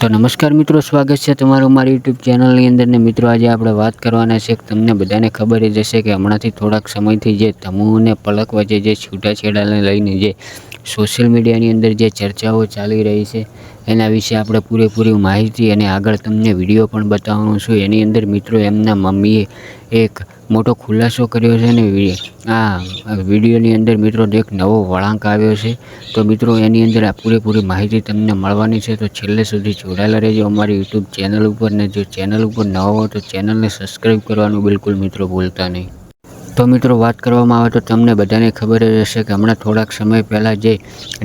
તો નમસ્કાર મિત્રો, સ્વાગત છે તમારું મારી યુટ્યુબ ચેનલની અંદર ને મિત્રો, આજે આપણે વાત કરવાના છે કે તમને બધાને ખબર જ હશે કે હમણાંથી થોડાક સમયથી જે તમુ અને પલક વચ્ચે જે છૂટાછેડાને લઈને જે સોશિયલ મીડિયાની અંદર જે ચર્ચાઓ ચાલી રહી છે, એના વિશે આપણે પૂરેપૂરી માહિતી અને આગળ તમને વીડિયો પણ બતાવવાનું છું. એની અંદર મિત્રો એમના મમ્મીએ એક મોટો ખુલાસો કર્યો છે ને આ વિડીયોની અંદર મિત્રો એક નવો વળાંક આવ્યો છે. તો મિત્રો એની અંદર આ પૂરેપૂરી માહિતી તમને મળવાની છે. તો છેલ્લે સુધી જોડાયેલા રહેજો અમારી યુટ્યુબ ચેનલ ઉપર. ને જો ચેનલ ઉપર નવા હો તો ચેનલને સબસ્ક્રાઈબ કરવાનું બિલકુલ મિત્રો ભૂલતા નહીં. તો મિત્રો વાત કરવામાં આવે તો તમને બધાને ખબર જ હશે કે હમણાં થોડાક સમય પહેલાં જે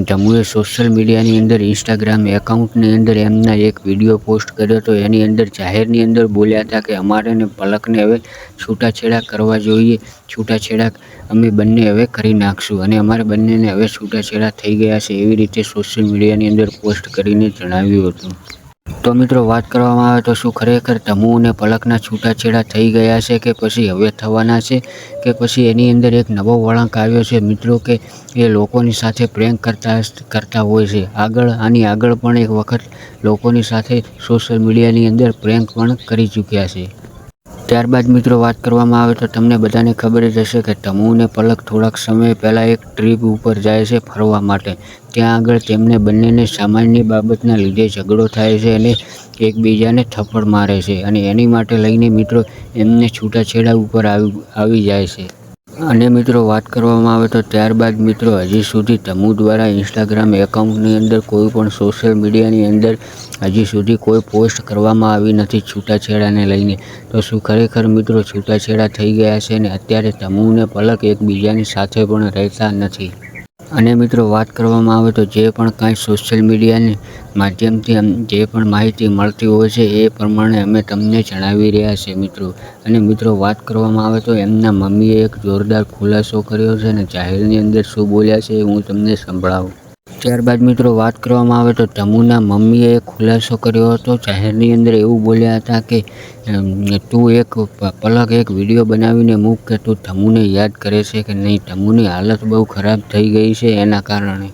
જમ્મુએ સોશિયલ મીડિયાની અંદર ઇન્સ્ટાગ્રામ એકાઉન્ટની અંદર એમના એક વીડિયો પોસ્ટ કર્યો હતો. એની અંદર જાહેરની અંદર બોલ્યા હતા કે અમારે ને પલકને હવે છૂટાછેડા કરવા જોઈએ. છૂટાછેડા અમે બંને હવે કરી નાખશું અને અમારે બંનેને હવે છૂટાછેડા થઈ ગયા છે એવી રીતે સોશિયલ મીડિયાની અંદર પોસ્ટ કરીને જણાવ્યું હતું. તો મિત્રો વાત કરવામાં આવે તો શું ખરેખર તમુ અને પલકના છૂટાછેડા થઈ ગયા છે કે પછી હવે થવાના છે કે પછી એની અંદર એક નવો વળાંક આવ્યો છે? મિત્રો કે એ લોકોની સાથે પ્રેંક કરતા કરતા હોય છે. આગળ, આની આગળ પણ એક વખત લોકોની સાથે સોશિયલ મીડિયાની અંદર પ્રેંક પણ કરી ચૂક્યા છે. ત્યારબાદ મિત્રો વાત કરવામાં આવે તો તમને બધાને ખબર જ હશે કે તમુ અને પલક થોડાક સમય પહેલાં એક ટ્રીપ ઉપર જાય છે ફરવા માટે. ત્યાં આગળ તેમને બંનેને સામાન્ય બાબતના લીધે ઝઘડો થાય છે અને એકબીજાને થપ્પડ મારે છે અને એની માટે લઈને મિત્રો એમને છૂટાછેડા ઉપર આવી આવી જાય છે. અને મિત્રો વાત કરવામાં આવે તો ત્યારબાદ મિત્રો હજી સુધી તમુ દ્વારા ઇન્સ્ટાગ્રામ એકાઉન્ટની અંદર કોઈ પણ સોશિયલ મીડિયાની અંદર હજી સુધી કોઈ પોસ્ટ કરવામાં આવી નથી છૂટાછેડાને લઈને. તો શું ખરેખર મિત્રો છૂટાછેડા થઈ ગયા છે ને અત્યારે તમુ અને પલક એકબીજાની સાથે પણ રહેતા નથી. અને મિત્રો વાત કરવામાં આવે તો જે પણ કાંઈ સોશિયલ મીડિયાની માધ્યમથી જે પણ માહિતી મળતી હોય છે એ પ્રમાણે અમે તમને જણાવી રહ્યા છીએ મિત્રો. અને મિત્રો વાત કરવામાં આવે તો એમના મમ્મીએ એક જોરદાર ખુલાસો કર્યો છે અને જાહેરની અંદર શું બોલ્યા છે એ હું તમને સંભળાવું. ત્યારબાદ મિત્રો વાત કરવામાં આવે તો તમુના મમ્મીએ ખુલાસો કર્યો હતો. જાહેરની અંદર એવું બોલ્યા હતા કે તું એક પલક એક વીડિયો બનાવીને મૂક કે તું તમુને યાદ કરે છે કે નહીં? તમુની હાલત બહુ ખરાબ થઈ ગઈ છે એના કારણે.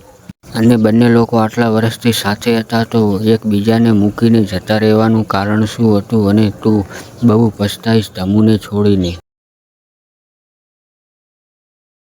અને બંને લોકો આટલા વર્ષથી સાથે હતા તો એકબીજાને મૂકીને જતા રહેવાનું કારણ શું હતું અને તું બહુ પછતાઈશ તમુને છોડીને?